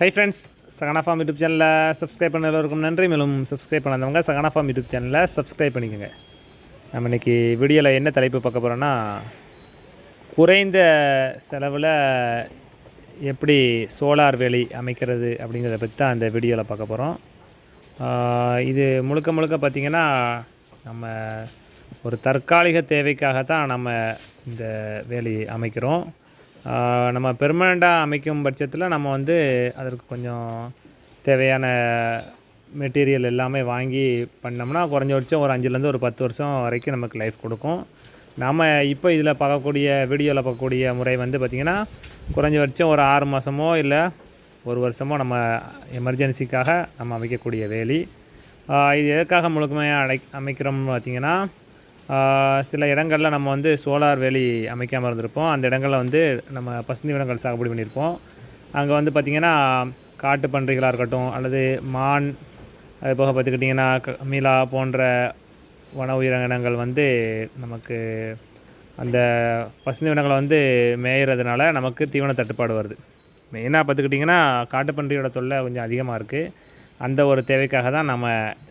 Hi friends Sagana farm YouTube சேனலில் subscribe பண்ண எல்லோருக்கும் நன்றி. மேலும் சப்ஸ்கிரைப் பண்ணாதவங்க சகனா ஃபார்ம் யூடியூப் சேனலில் சப்ஸ்கிரைப் பண்ணிக்கோங்க. நம்ம இன்றைக்கி வீடியோவில் என்ன தலைப்பு பார்க்க போகிறோன்னா குறைந்த செலவில் எப்படி சோலார் வேலி அமைக்கிறது அப்படிங்கிறத பற்றி தான் அந்த வீடியோவில் பார்க்க போகிறோம் இது முழுக்க முழுக்க பார்த்திங்கன்னா நம்ம ஒரு தற்காலிக தேவைக்காக தான் நம்ம இந்த வேலி அமைக்கிறோம். நம்ம பெர்மனண்ட்டாக அமைக்கும் பட்சத்தில் நம்ம வந்து அதற்கு கொஞ்சம் தேவையான மெட்டீரியல் எல்லாமே வாங்கி பண்ணோம்னா குறைஞ்சபட்சம் ஒரு அஞ்சுலேருந்து ஒரு பத்து வருஷம் வரைக்கும் நமக்கு லைஃப் கொடுக்கும். நம்ம இப்போ இதில் பார்க்கக்கூடிய வீடியோவில் பார்க்கக்கூடிய முறை வந்து பார்த்திங்கன்னா குறைஞ்சபட்சம் ஒரு ஆறு மாதமோ இல்லை ஒரு வருஷமோ நம்ம எமர்ஜென்சிக்காக நம்ம அமைக்கக்கூடிய வேலி. இது எதுக்காக முழுக்கமையாக அடை அமைக்கிறோம்னு பார்த்திங்கன்னா சில இடங்களில் நம்ம வந்து சோலார் வேலி அமைக்காமல் இருந்திருப்போம். அந்த இடங்களில் வந்து நம்ம பசுந்தி வனங்கள் சாகுபடி பண்ணியிருப்போம். அங்கே வந்து பார்த்திங்கன்னா காட்டு பன்றிகளாக இருக்கட்டும் அல்லது மான் அது போக பார்த்துக்கிட்டிங்கன்னா க- மீலா போன்ற வன உயிரினங்கள் வந்து நமக்கு அந்த பசுந்தி வனங்களை வந்து மேயிறதுனால நமக்கு தீவன தட்டுப்பாடு வருது. மெயினாக பார்த்துக்கிட்டிங்கன்னா காட்டுப்பன்றியோட தொல்லை கொஞ்சம் அதிகமாக இருக்குது அந்த ஒரு தேவைக்காக தான் நம்ம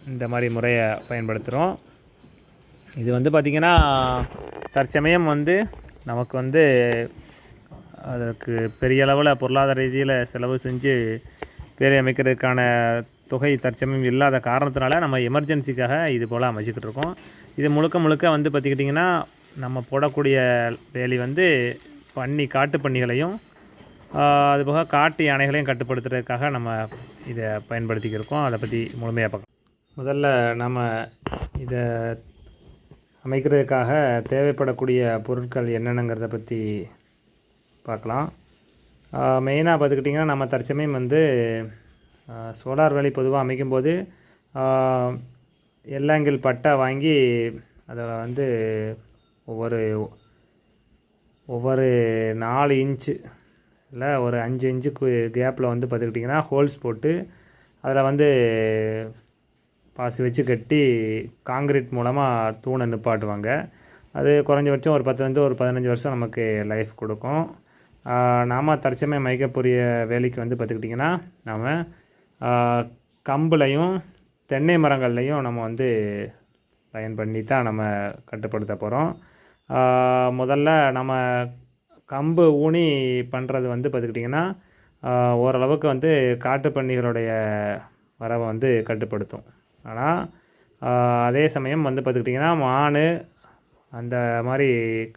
இந்த மாதிரி முறையை பயன்படுத்துகிறோம் இது வந்து பார்த்திங்கன்னா தற்சமயம் வந்து நமக்கு வந்து அதற்கு பெரிய அளவில் பொருளாதார ரீதியில் செலவு செஞ்சு வேலை அமைக்கிறதுக்கான தொகை தற்சமயம் இல்லாத காரணத்தினால நம்ம எமர்ஜென்சிக்காக இது போல் அமைச்சிக்கிட்டு இருக்கோம். இது முழுக்க முழுக்க வந்து பார்த்துக்கிட்டிங்கன்னா நம்ம போடக்கூடிய வேலி வந்து பன்னி காட்டு பன்னிகளையும் அதுபோக காட்டு யானைகளையும் கட்டுப்படுத்துறதுக்காக நம்ம இதை பயன்படுத்திக்கிருக்கோம் அதை பற்றி முழுமையாக பார்க்கலாம். முதல்ல நம்ம இதை அமைக்கிறதுக்காக தேவைப்படக்கூடிய பொருட்கள் என்னென்னங்கிறத பற்றி பார்க்கலாம். மெயினாக பார்த்துக்கிட்டிங்கன்னா நம்ம தற்சமயம் வந்து சோலார் வேலி பொதுவாக அமைக்கும்போது எல்லாங்கில் பட்டா வாங்கி அதை வந்து ஒவ்வொரு ஒவ்வொரு நாலு இன்ச்சு இல்லை ஒரு அஞ்சு இன்ச்சுக்கு கேப்பில் வந்து பார்த்துக்கிட்டிங்கன்னா ஹோல்ஸ் போட்டு அதில் வந்து பாசி வச்சு கட்டி காங்கிரீட் மூலமாக தூணை நிப்பாட்டுவாங்க. அது குறைஞ்சபட்சம் ஒரு பத்துலேருந்து ஒரு பதினஞ்சு வருஷம் நமக்கு லைஃப் கொடுக்கும். நாம் தற்சமயம் மைக்கப்பூரிய வேலைக்கு வந்து பார்த்துக்கிட்டிங்கன்னா நாம் கம்புலையும் தென்னை மரங்கள்லையும் நம்ம வந்து பயன் பண்ணி தான் நம்ம கட்டுப்படுத்த போகிறோம் முதல்ல நம்ம கம்பு ஊனி பண்ணுறது வந்து பார்த்துக்கிட்டிங்கன்னா ஓரளவுக்கு வந்து காட்டுப்பன்னிகளுடைய வரவை வந்து கட்டுப்படுத்தும். ஆனால் அதே சமயம் வந்து பார்த்துக்கிட்டிங்கன்னா மான் அந்த மாதிரி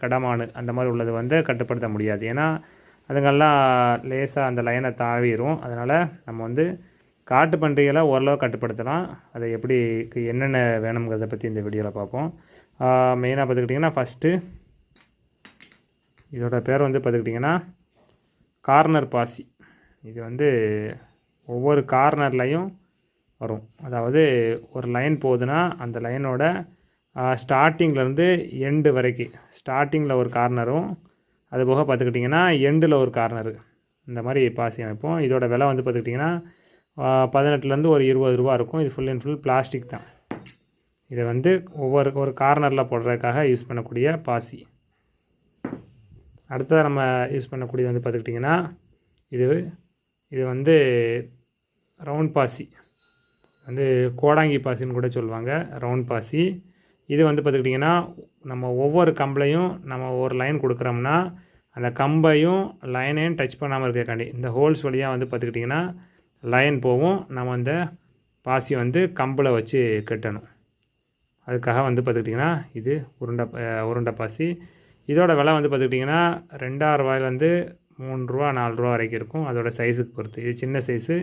கடமானு அந்த மாதிரி உள்ளது வந்து கட்டுப்படுத்த முடியாது. ஏன்னா அதுங்கெல்லாம் லேசாக அந்த லைனை தாவிரும். அதனால் நம்ம வந்து காட்டு பன்றிகளை ஓரளவு கட்டுப்படுத்தலாம். அதை எப்படி என்னென்ன வேணுங்கிறத பற்றி இந்த வீடியோவில் பார்ப்போம். மெயினாக பார்த்துக்கிட்டிங்கன்னா ஃபஸ்ட்டு இதோட பேர் வந்து பார்த்துக்கிட்டிங்கன்னா கார்னர் பாசி. இது வந்து ஒவ்வொரு கார்னர்லையும் வரும். அதாவது ஒரு லைன் போகுதுன்னா அந்த லைனோட ஸ்டார்டிங்லேருந்து எண்டு வரைக்கும் ஸ்டார்டிங்கில் ஒரு கார்னரும் அது போக பார்த்துக்கிட்டிங்கன்னா எண்டில் ஒரு கார்னரு இந்த மாதிரி பாசி அமைப்போம். இதோட விலை வந்து பார்த்துக்கிட்டிங்கன்னா பதினெட்டுலேருந்து ஒரு இருபது ரூபா இருக்கும். இது ஃபுல் அண்ட் ஃபுல் பிளாஸ்டிக் தான். இதை வந்து ஒவ்வொரு ஒரு கார்னரில் போடுறதுக்காக யூஸ் பண்ணக்கூடிய பாசி. அடுத்ததாக நம்ம யூஸ் பண்ணக்கூடியது வந்து பார்த்துக்கிட்டிங்கன்னா இது இது வந்து ரவுண்ட் பாசி. வந்து கோடாங்கி பாசின்னு கூட சொல்லுவாங்க ரவுண்ட் பாசி. இது வந்து பார்த்துக்கிட்டிங்கன்னா நம்ம ஒவ்வொரு கம்பளையும் நம்ம ஒரு லைன் கொடுக்குறோம்னா அந்த கம்பையும் லைனையும் டச் பண்ணாமல் இருக்கக்காண்டி இந்த ஹோல்ஸ் வழியாக வந்து பார்த்துக்கிட்டிங்கன்னா லைன் போகும் நம்ம அந்த பாசி வந்து கம்பில் வச்சு கட்டணும். அதுக்காக வந்து பார்த்துக்கிட்டிங்கன்னா இது உருண்டை உருண்டை பாசி. இதோட விலை வந்து பார்த்துக்கிட்டிங்கன்னா ரெண்டாயிரம் ரூபாயிலேருந்து மூணு ரூபா நாலு ரூபா வரைக்கும் இருக்கும் அதோட சைஸுக்கு பொறுத்து. இது சின்ன சைஸு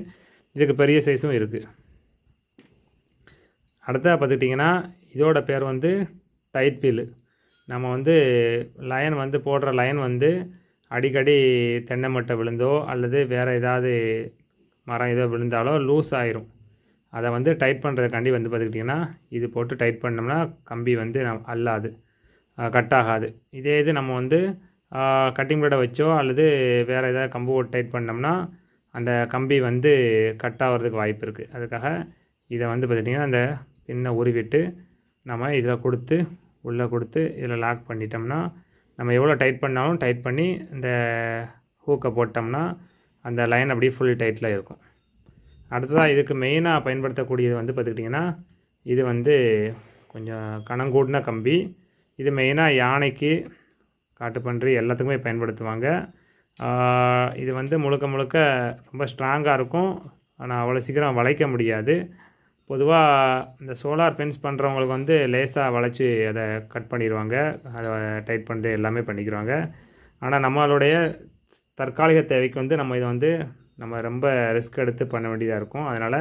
இதுக்கு பெரிய சைஸும் இருக்குது அடுத்ததாக பார்த்துக்கிட்டிங்கன்னா இதோட பேர் வந்து டைட் ஃபீலு நம்ம வந்து லயன் வந்து போடுற லைன் வந்து அடிக்கடி தென்னை மட்டை விழுந்தோ அல்லது வேறு ஏதாவது மரம் ஏதோ விழுந்தாலோ லூஸ் ஆயிரும். அதை வந்து டைட் பண்ணுறதுக்காண்டி வந்து பார்த்துக்கிட்டிங்கன்னா இது போட்டு டைட் பண்ணோம்னா கம்பி வந்து நம் அல்லாது கட் ஆகாது. இதே இது நம்ம வந்து கட்டிங் பிளேடை வச்சோ அல்லது வேறு ஏதாவது கம்பு போட்டு டைட் பண்ணோம்னா அந்த கம்பி வந்து கட் ஆகிறதுக்கு வாய்ப்பு இருக்குது அதுக்காக இதை வந்து பார்த்துட்டிங்கன்னா அந்த பின்னை உருவிட்டு நம்ம இதில் கொடுத்து உள்ளே கொடுத்து இதில் லாக் பண்ணிட்டோம்னா நம்ம எவ்வளோ டைட் பண்ணாலும் டைட் பண்ணி இந்த ஹூக்கை போட்டோம்னா அந்த லைன் அப்படியே ஃபுல் டைட்டில் இருக்கும். அடுத்ததாக இதுக்கு மெயினாக பயன்படுத்தக்கூடியது வந்து பார்த்துக்கிட்டிங்கன்னா இது வந்து கொஞ்சம் கணங்கூடின கம்பி. இது மெயினாக யானைக்கு காட்டுப்பன்றி எல்லாத்துக்குமே பயன்படுத்துவாங்க. இது வந்து முழுக்க முழுக்க ரொம்ப ஸ்ட்ராங்காக இருக்கும். ஆனால் அவ்வளோ சீக்கிரம் வளைக்க முடியாது. பொதுவாக இந்த சோலார் ஃபென்ஸ் பண்ணுறவங்களுக்கு வந்து லேசாக வளைச்சி அதை கட் பண்ணிடுவாங்க அதை டைட் பண்ணிட்டு எல்லாமே பண்ணிக்கிறாங்க ஆனால் நம்மளுடைய தற்காலிக தேவைக்கு வந்து நம்ம இதை வந்து நம்ம ரொம்ப ரிஸ்க் எடுத்து பண்ண வேண்டியதாக இருக்கும். அதனால்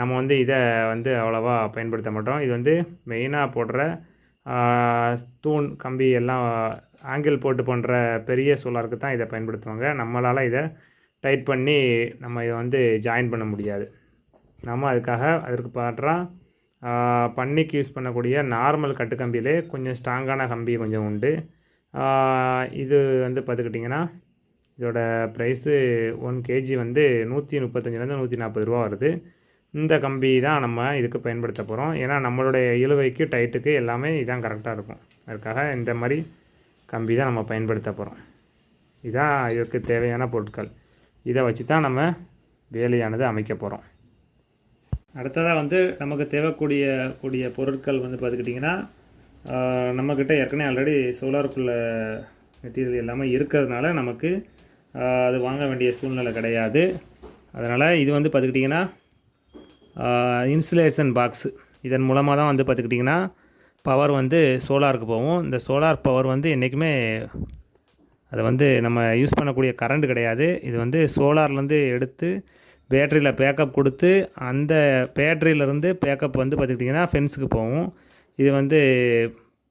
நம்ம வந்து இதை வந்து அவ்வளோவா பயன்படுத்த மாட்டோம். இது வந்து மெயினாக போடுற தூண் கம்பி எல்லாம் ஆங்கிள் போட்டு பண்ணுற பெரிய சோலாருக்கு தான் இதை பயன்படுத்துவாங்க. நம்மளால் இதை டைட் பண்ணி நம்ம இதை வந்து ஜாயின் பண்ண முடியாது. நம்ம அதுக்காக அதற்கு பாடுறாக பண்ணிக்கு யூஸ் பண்ணக்கூடிய நார்மல் கட்டுக்கம்பியிலே கொஞ்சம் ஸ்ட்ராங்கான கம்பி கொஞ்சம் உண்டு. இது வந்து பார்த்துக்கிட்டிங்கன்னா இதோட ப்ரைஸு ஒன் கேஜி வந்து நூற்றி முப்பத்தஞ்சிலேருந்து நூற்றி நாற்பது ரூபா வருது. இந்த கம்பி தான் நம்ம இதுக்கு பயன்படுத்த போகிறோம் ஏன்னா நம்மளுடைய இழுவைக்கு டைட்டுக்கு எல்லாமே இதான் கரெக்டாக இருக்கும். அதுக்காக இந்த மாதிரி கம்பி தான் நம்ம பயன்படுத்த போகிறோம் இதான் இதுக்கு தேவையான பொருட்கள். இதை வச்சு தான் நம்ம வேலையானது அமைக்க போகிறோம் அடுத்ததாக வந்து நமக்கு தேவைக்கூடிய கூடிய பொருட்கள் வந்து பார்த்துக்கிட்டிங்கன்னா நம்மக்கிட்ட ஏற்கனவே ஆல்ரெடி சோலாருக்குள்ள மெட்டீரியல் எல்லாமே இருக்கிறதுனால நமக்கு அது வாங்க வேண்டிய சூழ்நிலை கிடையாது. அதனால் இது வந்து பார்த்துக்கிட்டிங்கன்னா இன்சுலேஷன் பாக்ஸு இதன் மூலமாக தான் வந்து பார்த்துக்கிட்டிங்கன்னா பவர் வந்து சோலாருக்கு போகும். இந்த சோலார் பவர் வந்து என்றைக்குமே அதை வந்து நம்ம யூஸ் பண்ணக்கூடிய கரண்ட் கிடையாது. இது வந்து சோலார்லேருந்து எடுத்து பேட்டரியில் பேக்கப் கொடுத்து அந்த பேட்டரியிலேருந்து பேக்கப் வந்து பார்த்துக்கிட்டிங்கன்னா ஃபென்ஸுக்கு போகும். இது வந்து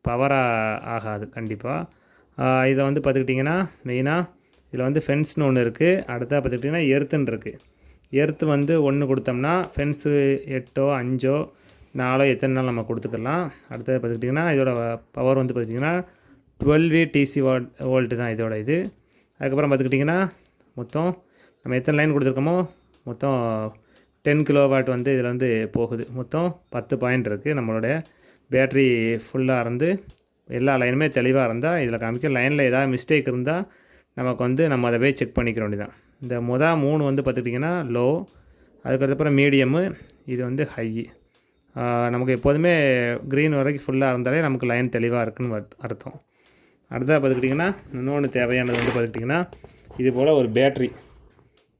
பவராக ஆகாது கண்டிப்பாக இதை வந்து பார்த்துக்கிட்டிங்கன்னா மெயினாக இதில் வந்து ஃபென்ஸ்னு ஒன்று இருக்குது அடுத்தா பார்த்துக்கிட்டிங்கன்னா எர்த்துன்னு இருக்குது எர்த்து வந்து ஒன்று கொடுத்தோம்னா ஃபென்ஸு எட்டோ அஞ்சோ நாலோ எத்தனை நாள் நம்ம கொடுத்துக்கலாம். அடுத்தது பார்த்துக்கிட்டிங்கன்னா இதோட பவர் வந்து பார்த்திங்கன்னா twelve V DC watt volt தான் இதோட இது. அதுக்கப்புறம் பார்த்துக்கிட்டிங்கன்னா மொத்தம் நம்ம எத்தனை லைன் கொடுத்துருக்கோமோ மொத்தம் டென் கிலோ வாட் வந்து இதில் வந்து போகுது. மொத்தம் பத்து பாயிண்ட் இருக்குது நம்மளுடைய பேட்ரி ஃபுல்லாக இருந்து எல்லா லைனுமே தெளிவாக இருந்தால் இதில் காமிக்க லைனில் ஏதாவது மிஸ்டேக் இருந்தால் நமக்கு வந்து நம்ம அதை போய் செக் பண்ணிக்க வேண்டியதான் இந்த மொதல் மூணு வந்து பார்த்துக்கிட்டிங்கன்னா லோ அதுக்கப்புறம் மீடியமு இது வந்து ஹை நமக்கு எப்போதுமே க்ரீன் வரைக்கும் ஃபுல்லாக இருந்தாலே நமக்கு லைன் தெளிவாக இருக்குன்னு அர்த்தம். அடுத்ததாக பார்த்துக்கிட்டிங்கன்னா இன்னொன்று தேவையானது வந்து பார்த்துக்கிட்டிங்கன்னா இது போல் ஒரு பேட்ரி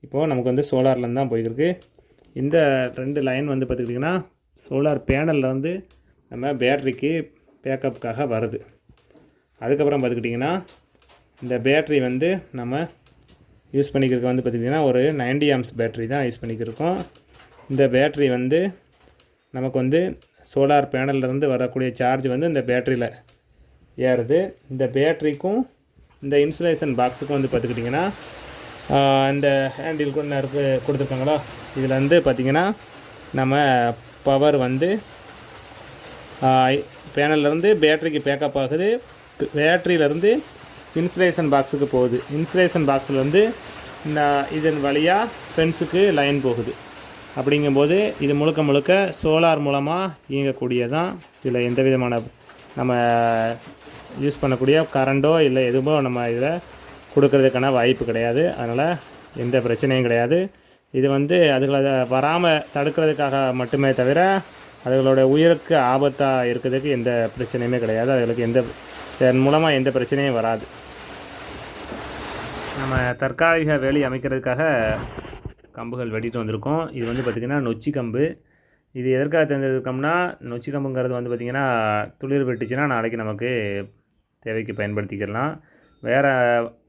இப்போது நமக்கு வந்து சோலார்லேருந்து தான் போயிருக்கு இந்த ரெண்டு லைன் வந்து பார்த்துக்கிட்டிங்கன்னா சோலார் பேனலில் வந்து நம்ம பேட்ரிக்கு பேக்கப்புக்காக வருது. அதுக்கப்புறம் பார்த்துக்கிட்டிங்கன்னா இந்த பேட்ரி வந்து நம்ம யூஸ் பண்ணிக்கிறதுக்கு வந்து பார்த்திங்கன்னா ஒரு 90 ஆம்ஸ் பேட்ரி தான் யூஸ் பண்ணிக்கிருக்கோம் இந்த பேட்ரி வந்து நமக்கு வந்து சோலார் பேனல்லேருந்து வரக்கூடிய சார்ஜ் வந்து இந்த பேட்டரியில் ஏறுது. இந்த பேட்ரிக்கும் இந்த இன்சுலேஷன் பாக்ஸுக்கும் வந்து பார்த்துக்கிட்டிங்கன்னா அந்த ஹேண்டில் கூட இருக்கு கொடுத்துருக்காங்களா? இதில் வந்து பார்த்திங்கன்னா நம்ம பவர் வந்து பேனல்லேருந்து பேட்டரிக்கு பேக்கப் ஆகுது. பேட்டரியிலேருந்து இன்சுலேஷன் பாக்ஸுக்கு போகுது. இன்சுலேஷன் பாக்ஸ்லேருந்து இந்த இதன் வழியாக ஃபென்ஸுக்கு லைன் போகுது. அப்படிங்கும்போது இது முழுக்க முழுக்க சோலார் மூலமாக இயங்கக்கூடியதான் இதில் எந்த விதமான நம்ம யூஸ் பண்ணக்கூடிய கரண்டோ இல்லை எதுவோ நம்ம இதில் கொடுக்கறதுக்கான வாய்ப்பு கிடையாது. அதனால் எந்த பிரச்சனையும் கிடையாது. இது வந்து அதுகளை வராமல் தடுக்கிறதுக்காக மட்டுமே தவிர அதுகளோட உயிருக்கு ஆபத்தாக இருக்கிறதுக்கு எந்த பிரச்சனையுமே கிடையாது. அதுகளுக்கு எந்த இதன் மூலமாக எந்த பிரச்சனையும் வராது. நம்ம தற்காலிக வேலி அமைக்கிறதுக்காக கம்புகள் வெட்டிட்டு வந்திருக்கோம். இது வந்து பார்த்திங்கன்னா நொச்சி கம்பு. இது எதற்காக தேர்ந்தெடுக்கோம்னா நொச்சி கம்புங்கிறது வந்து பார்த்திங்கன்னா துளிர் வெட்டுச்சுன்னா நாளைக்கு நமக்கு தேவைக்கு பயன்படுத்திக்கலாம். வேறு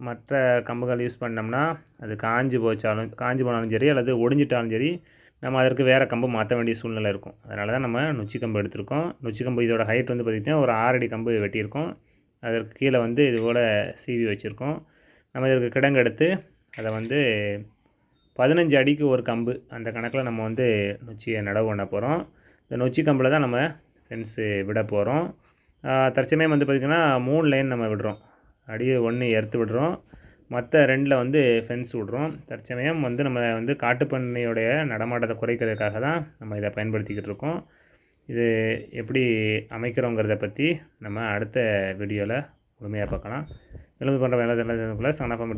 மற்ற கம்புகள் யூஸ் பண்ணோம்னா அது காஞ்சு போச்சாலும் காஞ்சு போனாலும் சரி அல்லது ஒடிஞ்சிட்டாலும் சரி நம்ம அதற்கு வேறு கம்பு மாற்ற வேண்டிய சூழ்நிலை இருக்கும். அதனால தான் நம்ம நொச்சி கம்பு எடுத்திருக்கோம். நொச்சி கம்பு இதோட ஹைட் வந்து பார்த்திங்கன்னா ஒரு ஆறடி கம்பு வெட்டியிருக்கோம். அதற்கு கீழே வந்து இது போல் சீவி வச்சுருக்கோம். நம்ம இதற்கு கிடங்கு எடுத்து அதை வந்து பதினஞ்சு அடிக்கு ஒரு கம்பு அந்த கணக்கில் நம்ம வந்து நொச்சியை நடவு பண்ண போகிறோம் இந்த நொச்சி கம்பில் தான் நம்ம ஃபென்ஸு விட போகிறோம் தற்சமயம் வந்து பார்த்திங்கன்னா மூணு லைன் நம்ம விடுறோம். அடியே ஒன்று எர்த்து விடுறோம். மற்ற ரெண்டில் வந்து ஃபென்ஸ் விடுறோம். தற்சமயம் வந்து நம்ம வந்து காட்டுப்பண்ணையுடைய நடமாட்டத்தை குறைக்கிறதுக்காக தான் நம்ம இதை பயன்படுத்திக்கிட்டு இருக்கோம். இது எப்படி அமைக்கிறோங்கிறத பற்றி நம்ம அடுத்த வீடியோவில் முழுமையாக பார்க்கலாம். விளம்பரம் பண்ணுற வேலை தெரிஞ்சதுக்குள்ளே சனஃபம்